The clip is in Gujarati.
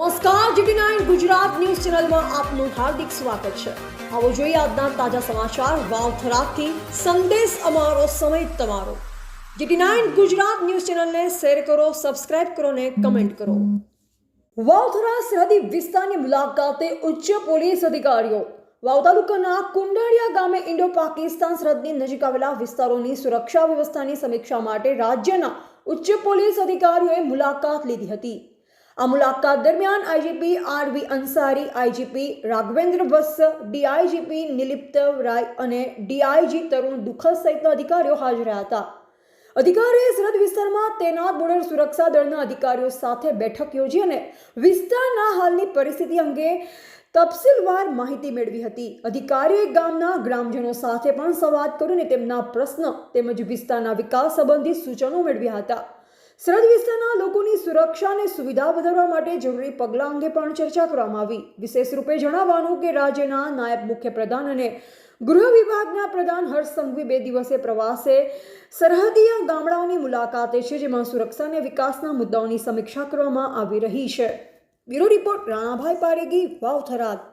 નમસ્કાર જીટી નાઇન ગુજરાત ન્યૂઝ ચેનલમાં આપનું હાર્દિક સ્વાગત છે. આવો જોઈએ આજના તાજા સમાચાર વાવથરાથી સંદેશ અમારો સમય તમારો. જીટી નાઇન ગુજરાત ન્યૂઝ ચેનલને શેર કરો, સબસ્ક્રાઇબ કરો ને કમેન્ટ કરો. વાવથરા સરહદી વિસ્તારની મુલાકાતે ઉચ્ચ પોલીસ અધિકારીઓ. વાવ તાલુકાના કુંડળિયા ગામે ઇન્ડો પાકિસ્તાન સરહદની નજીક આવેલા વિસ્તારોની સુરક્ષા વ્યવસ્થાની સમીક્ષા માટે રાજ્યના ઉચ્ચ પોલીસ અધિકારીઓએ મુલાકાત લીધી હતી. આ મુલાકાત દરમિયાન IGP RV Ansari, IGP Raghavendra Vats, DIGP Nilipt Rai અને ડીઆઈજી તરુણ દુખલ સહિતના અધિકારીઓ હાજર હતા. અધિકારીઓએ સરહદ વિસ્તારમાં તૈનાત બોર્ડર સુરક્ષા દળના અધિકારીઓ સાથે બેઠક યોજી અને વિસ્તારના હાલની પરિસ્થિતિ અંગે તફસીલવાર માહિતી મેળવી હતી. અધિકારીઓએ ગામના ગ્રામજનો સાથે પણ સંવાદ કર્યો અને તેમના પ્રશ્ન તેમજ વિસ્તારના વિકાસ સંબંધિત સૂચનો મેળવ્યા હતા. સરહદ વિસ્તારના લોકોની સુરક્ષા અને સુવિધા વધારવા માટે જરૂરી પગલાં અંગે પણ ચર્ચા કરવામાં આવી. વિશેષ રૂપે જણાવવાનું કે રાજ્યના નાયબ મુખ્ય પ્રધાન અને ગૃહ વિભાગના પ્રધાન હર્ષ સંઘવી બે દિવસે પ્રવાસે સરહદીય ગામડાઓની મુલાકાતે છે, જેમાં સુરક્ષા અને વિકાસના મુદ્દાઓની સમીક્ષા કરવામાં આવી રહી છે. Bureau report Ranabhai Paregi Vav Tharad